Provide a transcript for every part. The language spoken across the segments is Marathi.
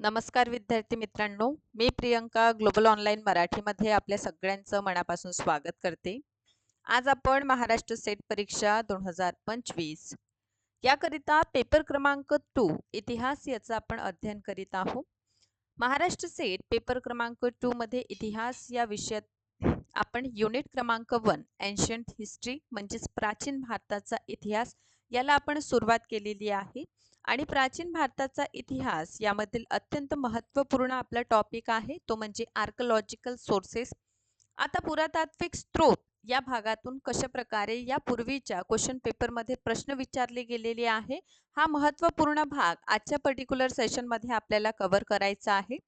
नमस्कार विद्यार्थी मित्रांनो मी प्रियंका ग्लोबल ऑनलाईन मराठीमध्ये आपल्या सगळ्यांचं मनापासून स्वागत करते. आज आपण महाराष्ट्र सेट परीक्षा दोन हजार पंचवीस. याकरिता पेपर क्रमांक टू इतिहास याचं आपण अध्ययन करीत आहोत. महाराष्ट्र सेट पेपर क्रमांक टू मध्ये इतिहास या विषयात आपण युनिट क्रमांक वन एन्शियंट हिस्ट्री म्हणजेच प्राचीन भारताचा इतिहास याला आपण सुरुवात केलेली आहे. आणि प्राचीन भारताचा इतिहास यामधील अत्यंत महत्त्वपूर्ण आपला टॉपिक आहे तो म्हणजे आर्कोलॉजिकल सोर्सेस आता पुरातात्विक स्त्रोत या भागातून कशा प्रकारे या पूर्वीच्या क्वेश्चन पेपरमध्ये प्रश्न विचारले गेलेले आहे हा महत्त्वपूर्ण भाग आजच्या पर्टिक्युलर सेशनमध्ये आपल्याला कव्हर करायचा आहे.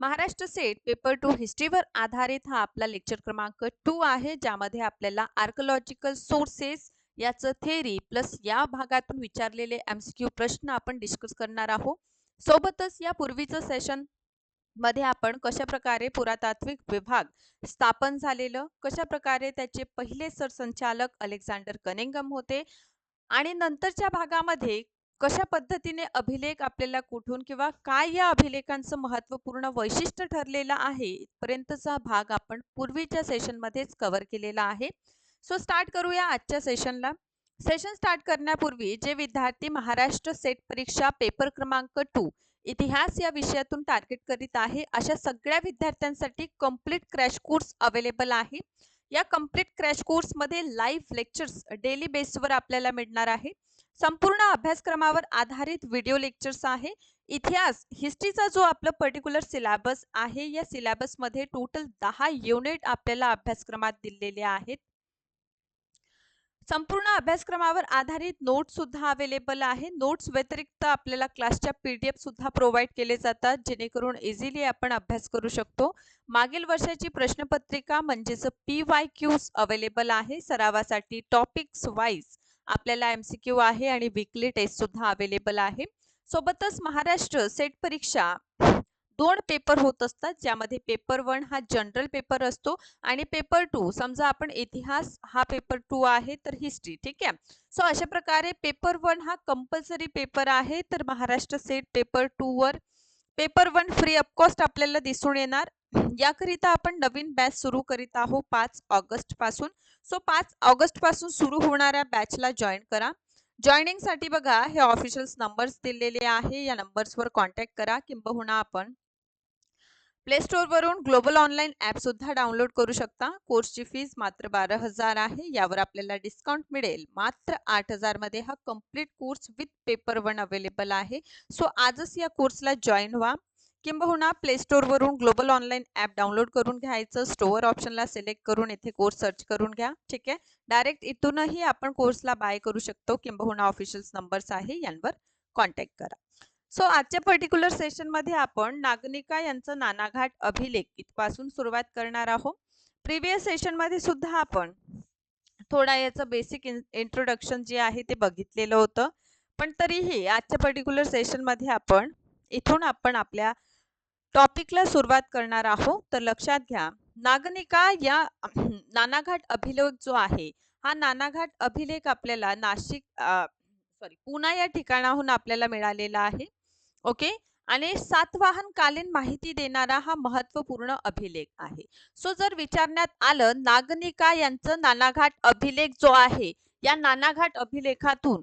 महाराष्ट्र सेट पेपर टू हिस्ट्रीवर आधारित हा आपला लेक्चर क्रमांक टू आहे ज्यामध्ये आपल्याला आर्कलॉजिकल सोर्सेस याचं थेरी प्लस या भागातून विचारलेले एमसीक्यू प्रश्न आपण डिस्कस करणार आहोत. सोबतच या पूर्वीचं सेशनमध्ये आपण कशा प्रकारे पुरातात्विक विभाग स्थापन झालेलं कशा प्रकारे त्याचे पहिले सरसंचालक अलेक्झांडर कनिंगम होते आणि नंतरच्या भागामध्ये कशा पद्धतीने अभिलेख आपल्याला कुठून किंवा काय या अभिलेखांचं महत्त्वपूर्ण वैशिष्ट्य ठरलेलं आहे इथपर्यंतचा भाग आपण पूर्वीच्या सेशनमध्येच कव्हर केलेला आहे. सो स्टार्ट करूया आजच्या सेशनला सेशन स्टार्ट करण्यापूर्वी जे विद्यार्थी महाराष्ट्र सेट परीक्षा पेपर क्रमांक टू इतिहास या विषयातून टार्गेट करीत आहे अशा सगळ्या विद्यार्थ्यांसाठी कंप्लीट क्रॅश कोर्स अवेलेबल आहे. या कंप्लीट क्रॅश कोर्समध्ये लाईव्ह लेक्चर्स डेली बेसवर आपल्याला मिळणार आहे. संपूर्ण अभ्यासक्रमावर आधारित व्हिडिओ लेक्चर्स आहे. इतिहास हिस्ट्रीचा जो आपला पर्टिक्युलर सिलेबस आहे या सिलेबसमध्ये टोटल दहा युनिट आपल्याला अभ्यासक्रमात दिलेले आहेत. संपूर्ण अभ्यासक्रमावर आधारित नोट्स सुद्धा अवेलेबल आहे. नोट्स व्यतिरिक्त आपल्याला क्लासच्या पी डी एफ सुद्धा प्रोव्हाइड केले जातात जेणेकरून इझिली आपण अभ्यास करू शकतो. मागील वर्षाची प्रश्नपत्रिका म्हणजेच पी वाय क्यूज अवेलेबल आहे. सरावासाठी टॉपिक्स वाईज आपल्याला एम सी क्यू आहे आणि वीकली टेस्ट सुद्धा अवेलेबल आहे. सोबतच महाराष्ट्र सेट परीक्षा दोन पेपर होत असतात ज्यामध्ये पेपर वन हा जनरल पेपर असतो आणि पेपर टू समजा आपण इतिहास हा पेपर टू आहे तर हिस्ट्री ठीक आहे? सो अशा प्रकारे पेपर वन हा कंपल्सरी पेपर आहे तर महाराष्ट्र सेट पेपर टू वर. Paper one free of cost आपल्याला दिसून येणार. याकरिता आपण नवीन बॅच सुरू करीत आहोत पाच ऑगस्टपासून. सो पाच ऑगस्टपासून सुरू होणाऱ्या बॅचला जॉईन करा. जॉईनिंगसाठी बघा हे ऑफिशियल नंबर्स दिलेले आहे. या नंबर्सवर कॉन्टॅक्ट करा किंबहुना आपण प्ले स्टोरवरून ग्लोबल ऑनलाईन ॲपसुद्धा डाउनलोड करू शकता. कोर्सची फीज मात्र बारा हजार आहे. यावर आपल्याला डिस्काउंट मिळेल. मात्र आठ हजारमध्ये हा complete course with paper one available आहे. सो आजच या कोर्सला जॉईन व्हा. किंबहुना प्ले स्टोरवरून ग्लोबल ऑनलाईन ॲप डाउनलोड करून घ्यायचं. स्टोअर ऑप्शनला सिलेक्ट करून येथे कोर्स सर्च करून घ्या. ठीक आहे? डायरेक्ट इथूनही आपण कोर्सला बाय करू शकतो. किंबहुना ऑफिशियल्स नंबर्स आहे. यांवर कॉन्टॅक्ट करा. सो आजच्या पर्टिक्युलर सेशनमध्ये आपण नागनिका यांचं नानाघाट अभिलेख इथपासून सुरुवात करणार आहोत. प्रिव्हियस सेशनमध्ये सुद्धा आपण थोडा याचं बेसिक इंट्रोडक्शन जे आहे ते बघितलेलं होतं. पण तरीही आजच्या पर्टिक्युलर सेशनमध्ये आपण इथून आपण आपल्या टॉपिकला सुरुवात करणार आहोत. तर लक्षात घ्या नागनिका या नानाघाट अभिलेख जो आहे हा नानाघाट अभिलेख आपल्याला नाशिक सॉरी पुणा या ठिकाणाहून आपल्याला मिळालेला आहे. ओके? आणि सातवाहन कालीन माहिती देणारा हा महत्त्वपूर्ण अभिलेख आहे. सो जर विचारण्यात आलं नागनिका यांचं नानाघाट अभिलेख जो आहे या नानाघाट अभिलेखातून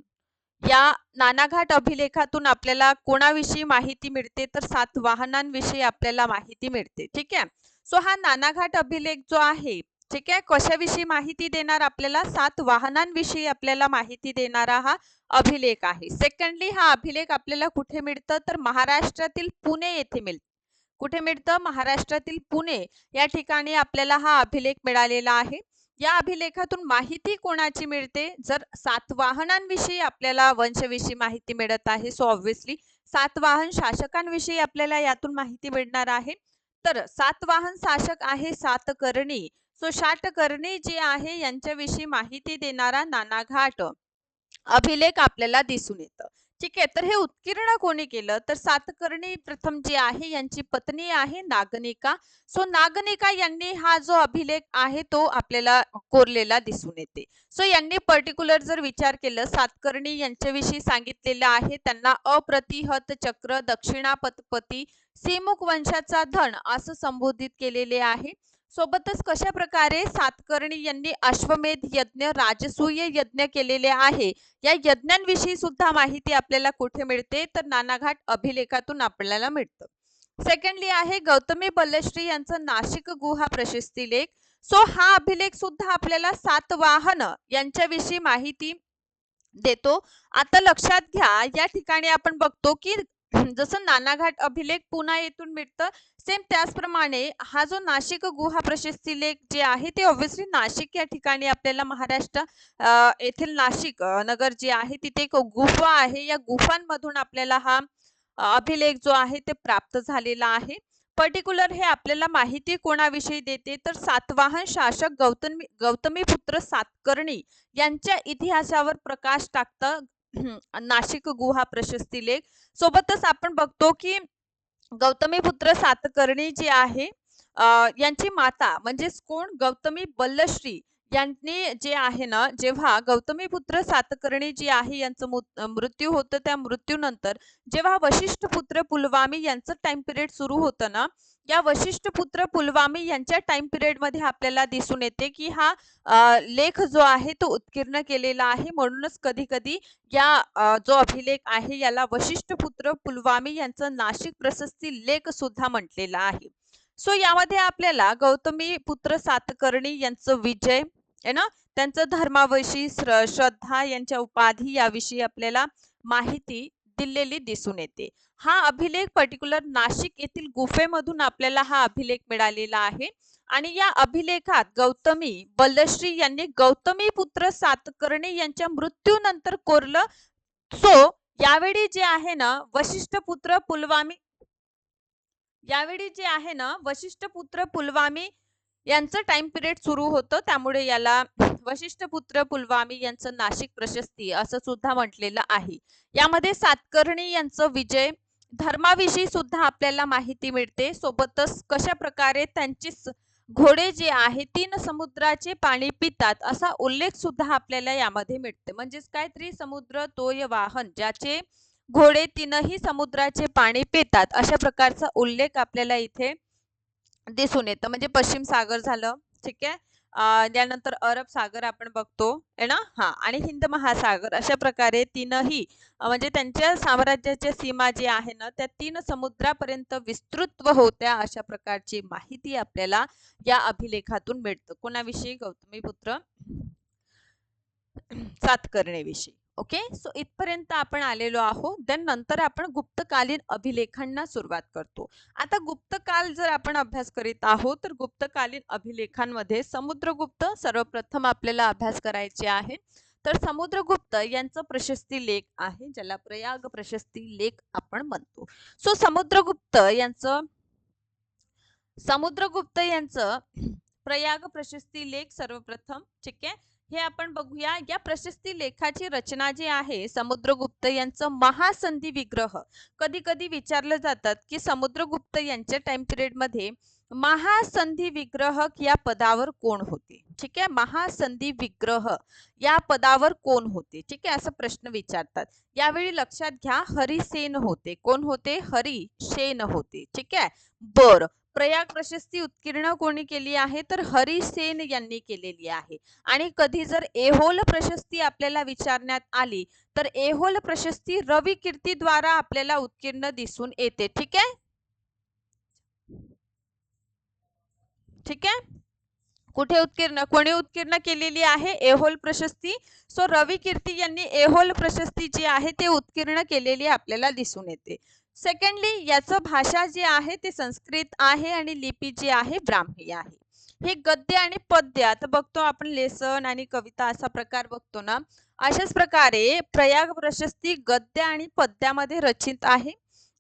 या नानाघाट अभिलेखातून आपल्याला कोणाविषयी माहिती मिळते? तर सातवाहनांविषयी आपल्याला माहिती मिळते. ठीक आहे? सो हा नानाघाट अभिलेख जो आहे ठीक आहे? कशाविषयी माहिती देणार आपल्याला? सात वाहनांविषयी आपल्याला माहिती देणारा हा अभिलेख आहे. सेकंडली हा अभिलेख आपल्याला कुठे मिळतं? तर महाराष्ट्रातील पुणे येथे मिळतं. कुठे मिळतं? महाराष्ट्रातील पुणे. या ठिकाणी आपल्याला हा अभिलेख मिळालेला आहे. या अभिलेखातून माहिती कोणाची मिळते? जर सातवाहनांविषयी आपल्याला वंशविषयी माहिती मिळत आहे सो ऑब्व्हियसली सातवाहन शासकांविषयी आपल्याला यातून माहिती मिळणार आहे. तर सातवाहन शासक आहे सातकर्णी. सो शाटकर्णी जे आहे यांच्याविषयी माहिती देणारा नानाघाट अभिलेख आपल्याला दिसून येतं. ठीक आहे तर हे उत्कीर्ण कोणी केलं? तर सातकर्णी प्रथम जी आहे यांची पत्नी आहे नागनिका. सो नागनिका यांनी हा जो अभिलेख आहे तो आपल्याला कोरलेला दिसून येते. सो यांनी पर्टिक्युलर जर विचार केलं सातकर्णी यांच्याविषयी सांगितलेलं आहे त्यांना अप्रतिहत चक्र दक्षिणापतपती सिमुख वंशाचा धन असं संबोधित केलेले आहे. सोबतच कशा प्रकारे सातकर्णी यांनी अश्वमेध यज्ञ राजसूय यज्ञ केलेले आहे या यज्ञांविषयी सुद्धा माहिती आपल्याला कुठे मिळते? तर नानाघाट अभिलेखातून आपल्याला मिळतं. सेकंडली आहे गौतमी बल्लश्री यांचं नाशिक गुहा प्रशस्ती लेख. सो हा अभिलेख सुद्धा आपल्याला सातवाहन यांच्याविषयी माहिती देतो. आता लक्षात घ्या या ठिकाणी आपण बघतो की जसं नानाघाट अभिलेख पुन्हा येथून मिळतं सेम त्याचप्रमाणे हा जो नाशिक गुहा प्रशस्ती लेख जे आहे ते ऑब्व्हियसली नाशिक या ठिकाणी आपल्याला महाराष्ट्र येथील नाशिक नगर जे आहे तिथे एक गुफा आहे. या गुफांमधून आपल्याला हा अभिलेख जो आहे ते प्राप्त झालेला आहे. पर्टिक्युलर हे आपल्याला माहिती कोणाविषयी देते? तर सातवाहन शासक गौतमी गौतमीपुत्र सातकर्णी यांच्या इतिहासावर प्रकाश टाकतं नाशिक गुहा प्रशस्ती लेख. सोबतच आपण बघतो की गौतमीपुत्र सातकर्णी जी आहे यांची माता म्हणजेच कोण? गौतमी बल्लश्री यांनी जे आहे ना जेव्हा गौतमीपुत्र सातकर्णी जी आहे यांचं मृत्यू होतं त्या मृत्यूनंतर जेव्हा वशिष्ठ पुत्र पुलवामी यांचं टाइम पिरियड सुरू होतं ना या वशिष्ठ पुत्र पुलवामी यांच्या टाइम पिरियडमध्ये आपल्याला दिसून येते की हा लेख जो आहे तो उत्कीर्ण केलेला आहे. म्हणूनच कधी कधी या जो अभिलेख आहे याला वशिष्ठ पुत्र पुलवामी यांचं नाशिक प्रशस्ती लेख सुद्धा म्हटलेला आहे. सो यामध्ये आपल्याला गौतमी पुत्र सातकर्णी यांचं विजय आहे ना? त्यांचं धर्माविषयी श्र- श्रद्धा यांच्या उपाधी याविषयी आपल्याला माहिती दिलेली दिसून येते. हा अभिलेख पर्टिक्युलर नाशिक येथील गुफेमधून आपल्याला हा अभिलेख मिळालेला आहे. आणि या अभिलेखात गौतमी बल्लश्री यांनी गौतमी पुत्र सातकर्णी यांच्या मृत्यूनंतर कोरलं. सो यावेळी जे आहे ना वशिष्ठ पुत्र पुलवामी यावेळी जे आहे ना वशिष्ठ पुत्र पुलवामी यांचं टाइम पिरियड सुरू होतं. त्यामुळे याला वशिष्ठ पुत्र पुलवामी यांचं नाशिक प्रशस्ती असं सुद्धा म्हटलेलं आहे. यामध्ये सातकर्णी यांचं विजय धर्माविषयी सुद्धा आपल्याला माहिती मिळते. सोबतच कशा प्रकारे त्यांची घोडे जे आहे तीन समुद्राचे पाणी पितात असा उल्लेख सुद्धा आपल्याला यामध्ये मिळते. म्हणजेच काय त्रिसमुद्र तोय वाहन ज्याचे घोडे तीनही समुद्राचे पाणी पितात अशा प्रकारचा उल्लेख आपल्याला इथे दिसून येतं. म्हणजे पश्चिम सागर झालं ठीक आहे? त्यानंतर अरब सागर आपण बघतो आहे ना? हा आणि हिंद महासागर अशा प्रकारे तीनही म्हणजे त्यांच्या साम्राज्याच्या सीमा जी आहे ना त्या तीन समुद्रापर्यंत विस्तृत होत्या अशा प्रकारची माहिती आपल्याला या अभिलेखातून मिळतं. कोणाविषयी? गौतमीपुत्र सातकर्णेविषयी. ओके? सो इथपर्यंत आपण आलेलो आहोत. देन नंतर आपण गुप्तकालीन अभिलेखांना सुरुवात करतो. आता गुप्तकाल जर आपण अभ्यास करीत आहोत तर गुप्तकालीन अभिलेखांमध्ये समुद्रगुप्त सर्वप्रथम आपल्याला अभ्यास करायचे आहे. तर समुद्रगुप्त यांचं प्रशस्ती लेख आहे ज्याला प्रयाग प्रशस्ती लेख आपण म्हणतो. सो समुद्रगुप्त यांचं समुद्रगुप्त यांचं प्रयाग प्रशस्ती लेख सर्वप्रथम ठीक आहे? हे आपण बघूया. या प्रशस्ती लेखाची रचना जी आहे समुद्रगुप्त यांचं महासंधी विग्रह. कधी कधी विचारलं जातात की समुद्रगुप्त यांच्या टाइम पिरियडमध्ये महासंधी विग्रहक या पदावर कोण होते? ठीक आहे? महासंधी विग्रह या पदावर कोण होते? ठीक आहे? असा प्रश्न विचारतात. यावेळी लक्षात घ्या हरिसेन होते. कोण होते? हरी शेन होते. ठीक आहे? बर. प्रयाग प्रशस्ती उत्कीर्ण कोणी केली आहे? तर हरिसेन यांनी केलेली आहे. आणि कधी जर एहोल प्रशस्ती आपल्याला विचारण्यात आली तर एहोल प्रशस्ती रवी कीर्तीद्वारा आपल्याला उत्कीर्ण दिसून येते. ठीक आहे? ठीक आहे? कुठे उत्कीर्ण कोणी उत्कीर्ण केलेली आहे एहोल प्रशस्ती? सो रवी कीर्ती यांनी एहोल प्रशस्ती जी आहे ते उत्कीर्ण केलेली आपल्याला दिसून येते. सेकंडली याचं भाषा जी आहे ते संस्कृत आहे आणि लिपी जी आहे ब्राह्मी आहे. हे गद्य आणि पद्य आता बघतो आपण लेसन आणि कविता असा प्रकार बघतो ना अशाच प्रकारे प्रयाग प्रशस्ती गद्य आणि पद्यामध्ये रचित आहे.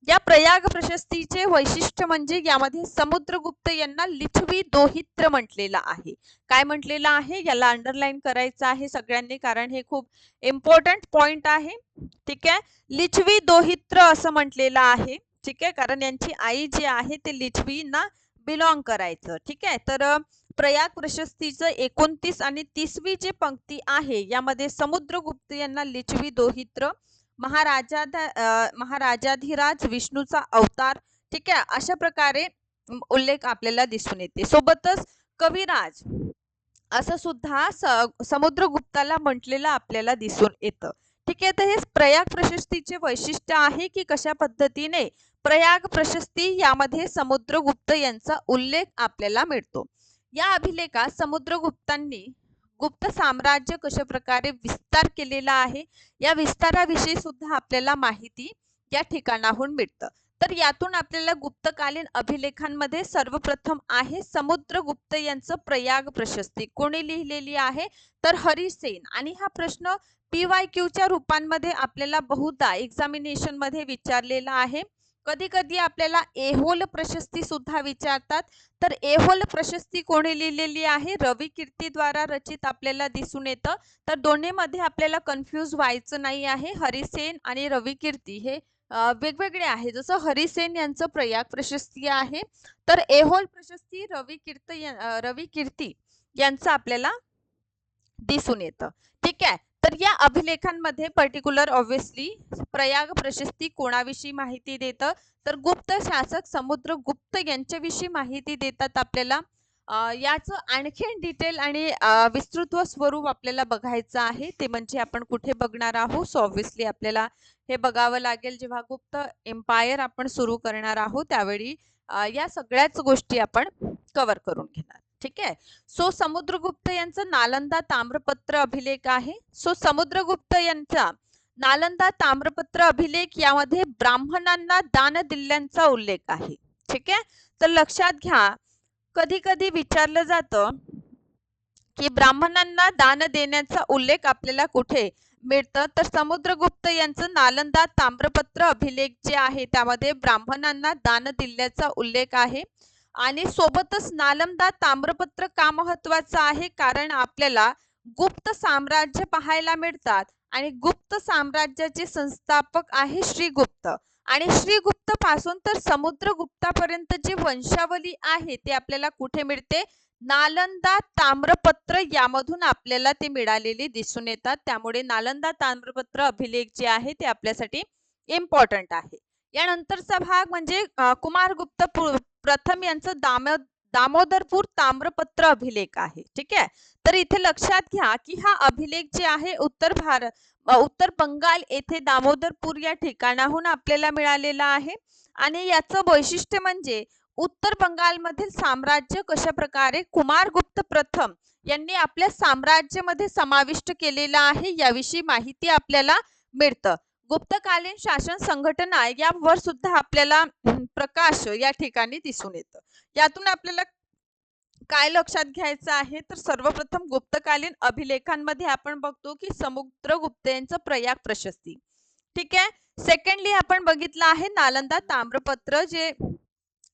या प्रयाग प्रशस्तीचे वैशिष्ट्य म्हणजे यामध्ये समुद्रगुप्त यांना लिच्छवी दोहित्र म्हटलेलं आहे. काय म्हटलेलं आहे? याला अंडरलाईन करायचं आहे सगळ्यांनी कारण हे खूप इम्पॉर्टंट पॉइंट आहे. ठीक आहे? लिच्छवी दोहित्र असं म्हटलेलं आहे. ठीक आहे? कारण यांची आई जी आहे ते लिच्छवींना बिलॉंग करायचं. ठीक आहे? तर प्रयाग प्रशस्तीचं एकोणतीस आणि तीसवी जी पंक्ती आहे यामध्ये समुद्रगुप्त यांना लिच्छवी दोहित्र महाराजा महाराजाधिराज विष्णूचा अवतार. ठीक आहे? अशा प्रकारे उल्लेख आपल्याला दिसून येते. सोबतच कविराज असं सुद्धा समुद्रगुप्ताला म्हटलेलं आपल्याला दिसून येतं. ठीक आहे? तर हे प्रयाग प्रशस्तीचे वैशिष्ट्य आहे की कशा पद्धतीने प्रयाग प्रशस्ती यामध्ये समुद्रगुप्त यांचा उल्लेख आपल्याला मिळतो. या अभिलेखात समुद्रगुप्तांनी गुप्त साम्राज्य कशा प्रकारे विस्तार केलेला आहे या विस्ताराविषयी सुद्धा आपल्याला माहिती या ठिकाणाहून मिळतं. तर यातून आपल्याला गुप्तकालीन अभिलेखांमध्ये सर्वप्रथम आहे समुद्रगुप्त यांचं प्रयाग प्रशस्ती. कोणी लिहिलेली आहे? तर हरिसेन आणि हा प्रश्न पी वाय क्यूच्या रूपांमध्ये आपल्याला बहुधा एक्झामिनेशनमध्ये विचारलेला आहे. कधी कधी आपल्याला एहोल प्रशस्ती सुद्धा विचारतात. तर एहोल प्रशस्ती कोणी लिहिलेली आहे? रवी कीर्तीद्वारा रचित आपल्याला दिसून येतं. तर दोन्हीमध्ये आपल्याला कन्फ्यूज व्हायचं नाही आहे. हरिसेन आणि रवी कीर्ती हे वेगवेगळे आहे. जसं हरिसेन यांचं प्रयाग प्रशस्ती आहे. तर एहोल प्रशस्ती रवी कीर्त रवी कीर्ती यांचं आपल्याला दिसून येतं. ठीक आहे? या अभिलेखांमध्ये पर्टिक्युलर ऑब्विसली प्रयाग प्रशस्ती कोणाविषयी माहिती देतं? तर गुप्त शासक समुद्रगुप्त यांच्याविषयी माहिती देतात आपल्याला. याचं आणखीन डिटेल आणि विस्तृत स्वरूप आपल्याला बघायचं आहे. ते म्हणजे आपण कुठे बघणार आहोत? सो ऑब्विसली आपल्याला हे बघावं लागेल जेव्हा गुप्त एम्पायर आपण सुरू करणार आहोत त्यावेळी या सगळ्याच गोष्टी आपण कव्हर करून घेणार. ठीक आहे. सो समुद्रगुप्त यांचं नालंदा ताम्रपत्र अभिलेख आहे. सो समुद्रगुप्त यांचा नालंदा ताम्रपत्र अभिलेख यामध्ये ब्राह्मणांना दान दिल्ल्यांचा उल्लेख आहे. ठीक आहे? तर लक्षात घ्या कधी कधी विचारलं जातं की ब्राह्मणांना दान देण्याचा उल्लेख आपल्याला कुठे मिळतं? तर समुद्रगुप्त यांचं नालंदा ताम्रपत्र अभिलेख जे आहे त्यामध्ये ब्राह्मणांना दान दिल्याचा उल्लेख आहे. आणि सोबतच नालंदा ताम्रपत्र का महत्वाचं आहे? कारण आपल्याला गुप्त साम्राज्य पाहायला मिळतात आणि गुप्त साम्राज्याचे संस्थापक आहे श्रीगुप्त. आणि श्रीगुप्त पासून तर समुद्रगुप्तापर्यंत जी वंशावली आहे ते आपल्याला कुठे मिळते? नालंदा ताम्रपत्र यामधून आपल्याला ते मिळालेले दिसून येतात. त्यामुळे नालंदा ताम्रपत्र अभिलेख जे आहे ते आपल्यासाठी इम्पॉर्टंट आहे. यानंतरचा भाग म्हणजे कुमारगुप्त पु- प्रथम यांचं दामो दामोदरपूर ताम्रपत्र अभिलेख आहे. ठीक आहे? तर इथे लक्षात घ्या की हा अभिलेख जे आहे उत्तर भारत उत्तर बंगाल येथे दामोदरपूर या ठिकाणाहून आपल्याला मिळालेला आहे. आणि याचं वैशिष्ट्य म्हणजे उत्तर बंगालमधील साम्राज्य कशा प्रकारे कुमारगुप्त प्रथम यांनी आपल्या साम्राज्यामध्ये समाविष्ट केलेलं आहे याविषयी माहिती आपल्याला मिळतं. गुप्तकालीन शासन संघटना यावर सुद्धा आपल्याला प्रकाश या ठिकाणी दिसून येतं. यातून आपल्याला काय लक्षात घ्यायचं आहे? तर सर्वप्रथम गुप्तकालीन अभिलेखांमध्ये आपण बघतो की समुद्रगुप्त यांचं प्रयाग प्रशस्ती. ठीक आहे? सेकंडली आपण बघितलं आहे नालंदा ताम्रपत्र जे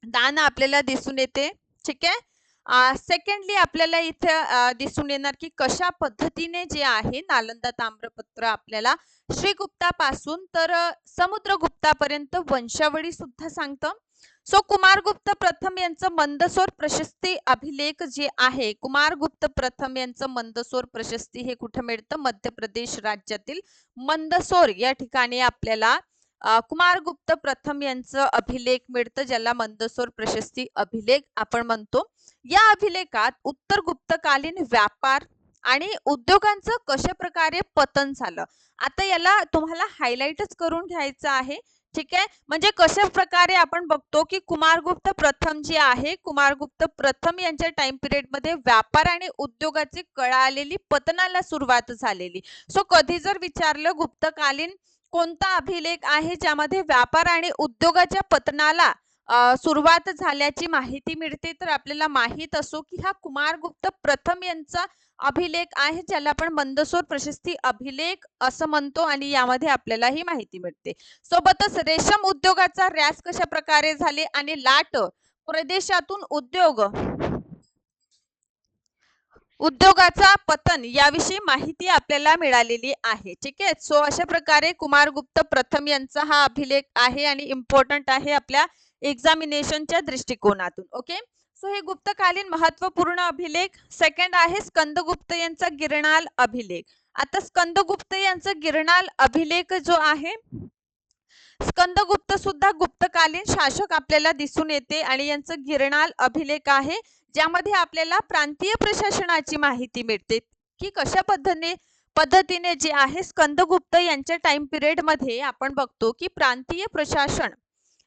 दान आपल्याला दिसून येते. ठीक आहे? सेकंडली आपल्याला इथे दिसून येणार की कशा पद्धतीने जे आहे नालंदा ताम्रपत्र आपल्याला श्रीगुप्तापासून तर समुद्रगुप्तापर्यंत वंशावळी सुद्धा सांगतं. सो कुमारगुप्त प्रथम यांचं मंदसोर प्रशस्ती अभिलेख जे आहे कुमारगुप्त प्रथम यांचं मंदसोर प्रशस्ती हे कुठं मिळतं? मध्य प्रदेश राज्यातील मंदसोर या ठिकाणी आपल्याला कुमार कुमारगुप्त प्रथम यांचं अभिलेख मिळतं ज्याला मंदसोर प्रशस्ती अभिलेख आपण म्हणतो. या अभिलेखात उत्तर गुप्तकालीन व्यापार आणि उद्योगांचं कशा प्रकारे पतन झालं? आता याला तुम्हाला हायलाइटच करून घ्यायचं आहे. ठीक आहे? म्हणजे कशा प्रकारे आपण बघतो की कुमारगुप्त प्रथम जे आहे कुमारगुप्त प्रथम यांच्या टाइम पिरियडमध्ये व्यापार आणि उद्योगाची कळालेली पतनाला सुरुवात झालेली. सो कधी जर विचारलं गुप्तकालीन कोणता अभिलेख आहे ज्यामध्ये व्यापार आणि उद्योगाच्या पतनाला सुरुवात झाल्याची माहिती मिळते? तर आपल्याला माहीत असो की हा कुमारगुप्त प्रथम यांचा अभिलेख आहे ज्याला आपण मंदसोर प्रशस्ती अभिलेख असं म्हणतो आणि यामध्ये आपल्याला ही माहिती मिळते. सोबतच रेशम उद्योगाचा ऱ्यास कशा प्रकारे झाले आणि लाट प्रदेशातून उद्योग उद्योगाचा पतन याविषयी माहिती आपल्याला मिळालेली आहे. ठीक आहे? सो अशा प्रकारे कुमारगुप्त प्रथम यांचा हा अभिलेख आहे आणि इम्पॉर्टंट आहे आपल्या एक्झामिनेशनच्या दृष्टिकोनातून. ओके सो हे गुप्तकालीन महत्त्वपूर्ण अभिलेख. सेकंड आहे स्कंदगुप्त यांचा गिरणाल अभिलेख. आता स्कंदगुप्त यांचा गिरणाल अभिलेख जो आहे स्कंदगुप्त सुद्धा गुप्तकालीन शासक आपल्याला दिसून येते आणि यांचं गिरणाल अभिलेख आहे. ज्यामध्ये आपल्याला प्रांतीय प्रशासनाची माहिती मिळते की कशा पद्धतीने पद्धतीने जे आहे स्कंदगुप्त यांच्या टाइम पिरियडमध्ये आपण बघतो की प्रांतीय प्रशासन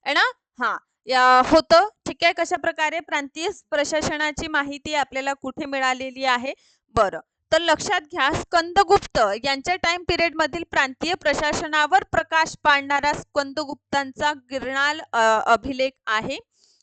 है ना? हा होतं. ठीक आहे कशा प्रकारे प्रांतीय प्रशासनाची माहिती आपल्याला कुठे मिळालेली आहे? बरं तर लक्षात घ्या स्कंदगुप्त यांच्या टाइम पिरियड मधील प्रांतीय प्रशासनावर प्रकाश पाडणारा स्कंदगुप्तांचा गिरणाल अभिलेख आहे.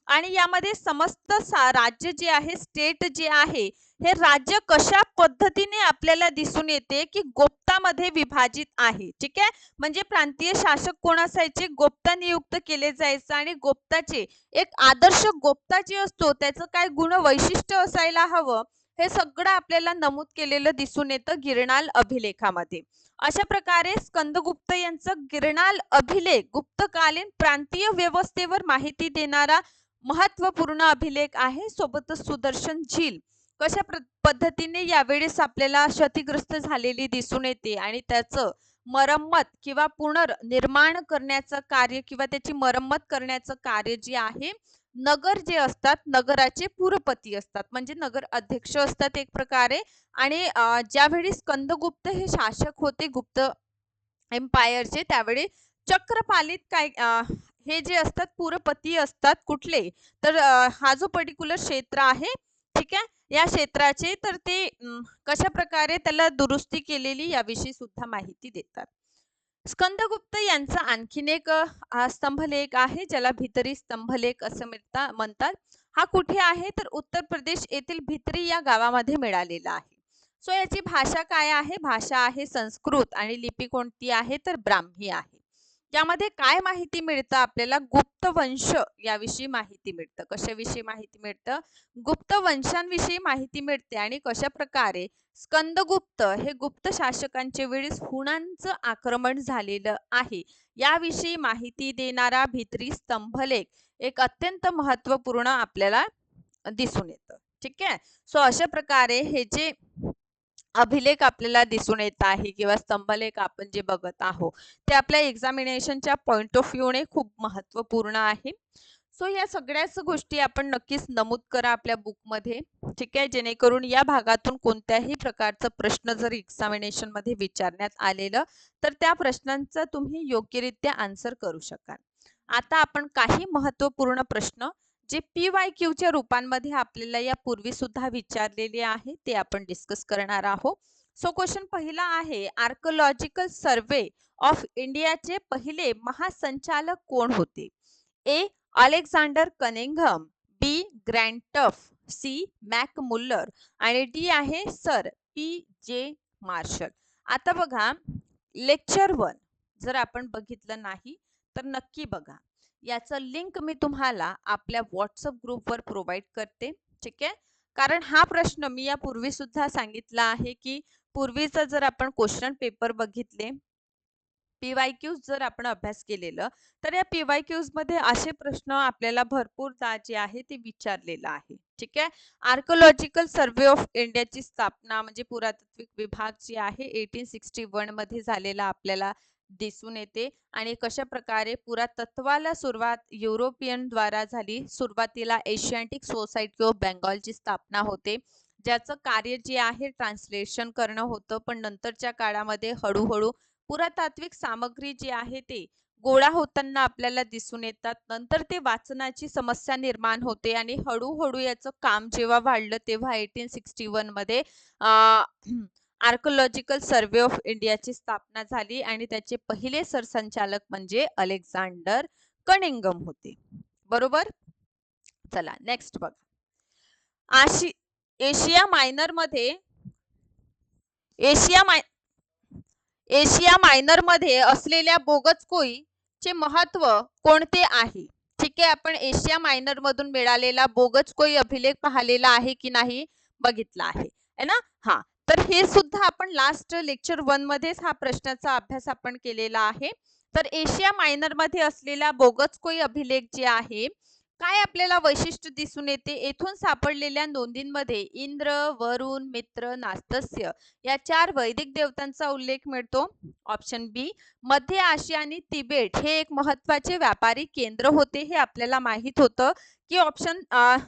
आणि यामध्ये समस्त राज्य जे आहे स्टेट जे आहे हे राज्य कशा पद्धतीने आपल्याला दिसून येते की गोप्तामध्ये विभाजित आहे ठीक आहे? म्हणजे प्रांतीय शासक कोण असायचे गोप्ता नियुक्त केले जायचे आणि गोप्ताचे एक आदर्श गोप्ता जे असतो त्याचं काय गुण वैशिष्ट्य असायला हवं हे सगळं आपल्याला नमूद केलेलं दिसून येतं गिरणाल अभिलेखामध्ये. अशा प्रकारे स्कंदगुप्त यांचं गिरणाल अभिलेख गुप्तकालीन प्रांतीय व्यवस्थेवर माहिती देणारा महत्त्वपूर्ण अभिलेख आहे. सोबतच सुदर्शन झील. कशा पद्धतीने यावेळेस आपल्याला क्षतिग्रस्त झालेली दिसून येते आणि त्याचं मरम्मत किंवा पुनर्निर्माण करण्याचं कार्य किंवा त्याची मरम्मत करण्याचं कार्य जे आहे नगर जे असतात नगराचे पुरपती असतात. म्हणजे नगर अध्यक्ष असतात एक प्रकारे आणि ज्यावेळी स्कंदगुप्त हे शासक होते गुप्त एम्पायरचे त्यावेळी चक्रपालित काय हे जे असतात पुरपती असतात कुठले तर हा जो पर्टिक्युलर क्षेत्र आहे ठीक आहे? या क्षेत्राचे तर ते कशा प्रकारे त्याला दुरुस्ती केलेली याविषयी सुद्धा माहिती देतात. स्कंदगुप्त यांचा आणखीन एक स्तंभलेख आहे ज्याला भितरी स्तंभलेख असं म्हणतात. हा कुठे आहे? तर उत्तर प्रदेश येथील भितरी या गावामध्ये मिळालेला आहे. सो याची भाषा काय आहे? भाषा आहे संस्कृत आणि लिपी कोणती आहे? तर ब्राह्मी आहे. यामध्ये काय माहिती मिळतं? आपल्याला गुप्त वंश याविषयी माहिती मिळतं. कशाविषयी माहिती मिळतं? गुप्त वंशांविषयी माहिती मिळते आणि कशा प्रकारे स्कंदगुप्त हे गुप्त शासकांच्या वेळेस हुणांचं आक्रमण झालेलं आहे. याविषयी माहिती देणारा भित्री स्तंभलेख एक अत्यंत महत्त्वपूर्ण आपल्याला दिसून येतं. ठीक आहे? सो अशा प्रकारे हे जे अभिलेख आपल्याला दिसून येत आहे किंवा स्तंभलेख आपण जे बघत आहोत ते आपल्या एक्झामिनेशनच्या पॉइंट ऑफ व्ह्यूने खूप महत्त्वपूर्ण आहे. सो या सगळ्याच गोष्टी आपण नक्कीच नमूद करा आपल्या बुकमध्ये ठीक आहे? जेणेकरून या भागातून कोणत्याही प्रकारचा प्रश्न जर एक्झामिनेशनमध्ये विचारण्यात आलेलं तर त्या प्रश्नांचा तुम्ही योग्यरित्या आन्सर करू शकाल. आता आपण काही महत्त्वपूर्ण प्रश्न जे पी वाय क्यूच्या रूपांमध्ये आपल्याला या पूर्वी सुद्धा विचारलेले आहे ते आपण डिस्कस करणार आहोत. सो क्वेश्चन पहिला आहे आर्कोलॉजिकल सर्वे ऑफ इंडियाचे पहिले महासंचालक कोण होते? ए अलेक्झांडर कनिंगम बी ग्रँटफ सी मॅक मुल्लर आणि डी आहे सर पी जे मार्शल आता बघा लेक्चर वन जर आपण बघितलं नाही तर नक्की बघा. याचं लिंक मी तुम्हाला आपल्या व्हॉट्सअप ग्रुपवर प्रोव्हाइड करते ठीक आहे? कारण हा प्रश्न मी यापूर्वी सुद्धा सांगितला आहे की पूर्वीचा जर आपण क्वेश्चन पेपर बघितले पीवाय क्यूज जर आपण अभ्यास केलेलं तर या पीवाय क्यूजमध्ये असे प्रश्न आपल्याला भरपूरदा जे आहे ते विचारलेलं आहे ठीक आहे? आर्कोलॉजिकल सर्वे ऑफ इंडियाची स्थापना म्हणजे पुरातत्विक विभाग जे आहे एटीन सिक्स्टी वनमध्ये झालेला आपल्याला दिसून येते. आणि कशा प्रकारे पुरातत्वाला सुरुवात युरोपियन द्वारा झाली सुरुवातीला एशियाटिक सोसायटी ऑफ बेंगॉलची स्थापना होते. ज्याचं कार्य जे आहे ट्रान्सलेशन करणं होतं. पण नंतरच्या काळामध्ये हळूहळू पुरातात्विक सामग्री जी आहे ते गोळा होताना आपल्याला दिसून येतात. नंतर ते वाचनाची समस्या निर्माण होते. आणि हळूहळू याचं काम जेव्हा वाढलं तेव्हा एटीन सिक्स्टी वनमध्ये आर्कोलॉजिकल सर्वे ऑफ इंडियाची स्थापना झाली आणि त्याचे पहिले सरसंचालक म्हणजे अलेक्झांडर कनिंगम होते. बरोबर? चला नेक्स्ट बघ. आशि एशिया मायनरमध्ये एशिया माय एशिया मायनरमध्ये असलेल्या बोगस चे महत्त्व कोणते आहे? ठीक आहे आपण एशिया मायनर मधून मिळालेला बोगस कोई अभिलेख पाहिलेला आहे की नाही? बघितला आहे. है ना? हा. तर हे सुद्धा आपण लास्ट लेक्चर वन मध्येच हा प्रश्नाचा अभ्यास आपण केलेला आहे. तर एशिया मायनरमध्ये असलेला बोगस अभिलेख जे आहे काय आपल्याला वैशिष्ट्य दिसून येते? येथून सापडलेल्या नोंदींमध्ये इंद्र वरुण मित्र नास्तस्य या चार वैदिक देवतांचा उल्लेख मिळतो. ऑप्शन बी मध्य आशिया आणि तिबेट हे एक महत्त्वाचे व्यापारी केंद्र होते हे आपल्याला माहीत होतं. की ऑप्शन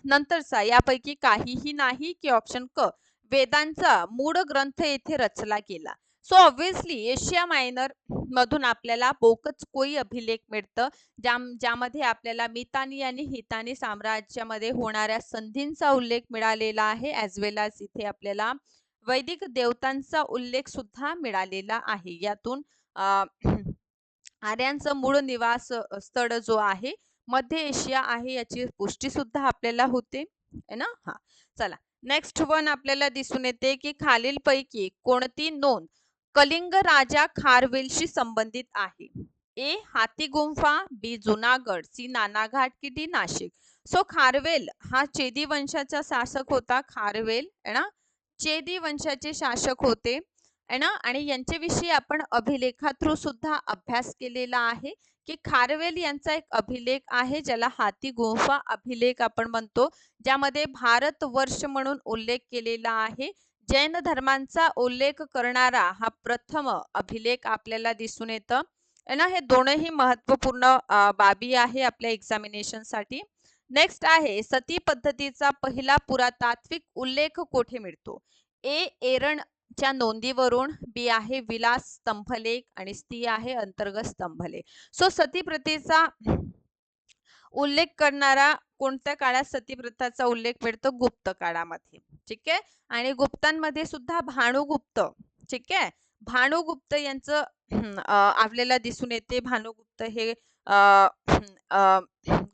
नंतरचा यापैकी काहीही नाही की ऑप्शन क. वेदांचा मूळ ग्रंथ येथे रचला गेला. सो ऑब्व्हियसली एशिया मायनर मधून आपल्याला बोकच कोई अभिलेख मिळतं. ज्या ज्यामध्ये आपल्याला मितानी आणि हितानी साम्राज्यामध्ये होणाऱ्या संधींचा उल्लेख मिळालेला आहे ॲज वेल एज इथे आपल्याला वैदिक देवतांचा उल्लेख सुद्धा मिळालेला आहे. यातून आर्यांचं मूळ निवास स्थळ जो आहे मध्य एशिया आहे याची पुष्टी सुद्धा आपल्याला होते. है ना? हा. चला. नेक्स्ट वन आपल्याला दिसून येते की खालील पैकी कोणती नोंद कलिंग राजा खारवेलशी संबंधित आहे? ए हाती गुंफा बी जुनागड सी नानाघाट की डी नाशिक. सो खारवेल हा चेदी वंशाचा शासक होता खारवेल ना? चेदी वंशाचे शासक होते. ना? आणि यांच्याविषयी आपण अभिलेखा थ्रू सुद्धा अभ्यास केलेला आहे की खारवेल यांचा एक अभिलेख आहे ज्याला हाती गुंफा अभिलेख आपण म्हणतो ज्यामध्ये भारत वर्ष म्हणून उल्लेख केलेला आहे. जैन धर्मांचा उल्लेख करणारा हा प्रथम अभिलेख आपल्याला दिसून येतं. ना? हे दोनही महत्त्वपूर्ण बाबी आहे आपल्या एक्झामिनेशनसाठी. नेक्स्ट आहे सती पद्धतीचा पहिला पुरातात्विक उल्लेख कोठे मिळतो? ए. एरण च्या नोंदीवरून बी आहे विलास स्तंभलेख आणि स्त्री आहे अंतर्गत स्तंभलेख. सो सती प्रथेचा उल्लेख करणारा कोणत्या काळात सतीप्रथाचा उल्लेख मिळतो? गुप्त काळामध्ये. ठीक आहे? आणि गुप्तांमध्ये सुद्धा भानुगुप्त. ठीक आहे? भानुगुप्त यांचं आपल्याला दिसून येते. भानुगुप्त हे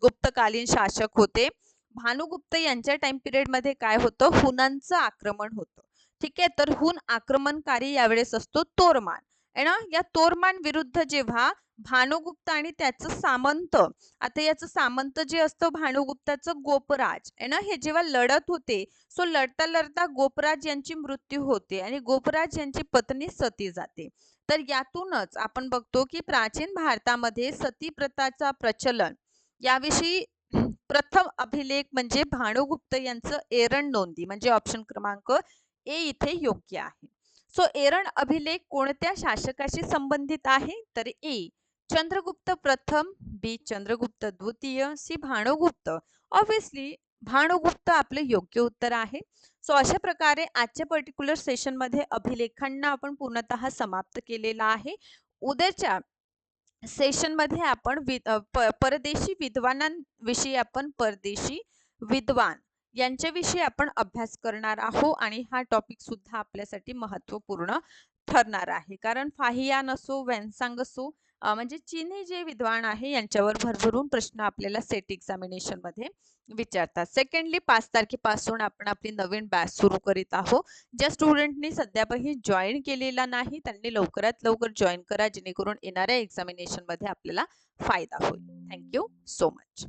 गुप्तकालीन शासक होते. भानुगुप्त यांच्या टाइम पिरियडमध्ये काय होतं? हुनांचं आक्रमण होतं. ठीक आहे? तर हुन आक्रमणकारी यावेळेस असतो तोरमान आहे ना या तोरमान विरुद्ध जेव्हा भानुगुप्त आणि त्याचं सामंत आता याचं सामंत जे असतं भानुगुप्ताचं गोपराज आहे ना हे जेव्हा लढत होते सो लढता लढता गोपराज यांची मृत्यू होते आणि गोपराज यांची पत्नी सती जाते. तर यातूनच आपण बघतो की प्राचीन भारतामध्ये सती प्रथाचा प्रचलन याविषयी प्रथम अभिलेख म्हणजे भानुगुप्त यांचं एरण नोंदी म्हणजे ऑप्शन क्रमांक ए इथे योग्य आहे. सो एरण अभिलेख कोणत्या शासकाशी संबंधित आहे? तर ए चंद्रगुप्त प्रथम बी चंद्रगुप्त द्वितीय सी भानुगुप्त. ऑब्विसली भानुगुप्त आपले योग्य उत्तर आहे. सो अशा प्रकारे आजच्या पर्टिक्युलर सेशनमध्ये अभिलेखांना आपण पूर्णतः समाप्त केलेला आहे. उद्याच्या सेशनमध्ये आपण आपण परदेशी विद्वानांविषयी आपण परदेशी विद्वान यांच्याविषयी आपण अभ्यास करणार आहोत आणि हा टॉपिक सुद्धा आपल्यासाठी महत्त्वपूर्ण ठरणार आहे. कारण फाहियान असो वॅन्सांग असो म्हणजे चीनी जे विद्वान आहे यांच्यावर भरभरून प्रश्न आपल्याला सेट एक्झामिनेशनमध्ये विचारतात. सेकंडली पाच तारखेपासून आपण आपली नवीन बॅच सुरू करीत आहोत ज्या स्टुडंटनी सध्यापही जॉईन केलेला नाही त्यांनी लवकरात लवकर जॉईन करा जेणेकरून येणाऱ्या एक्झामिनेशनमध्ये आपल्याला फायदा होईल. Thank you so much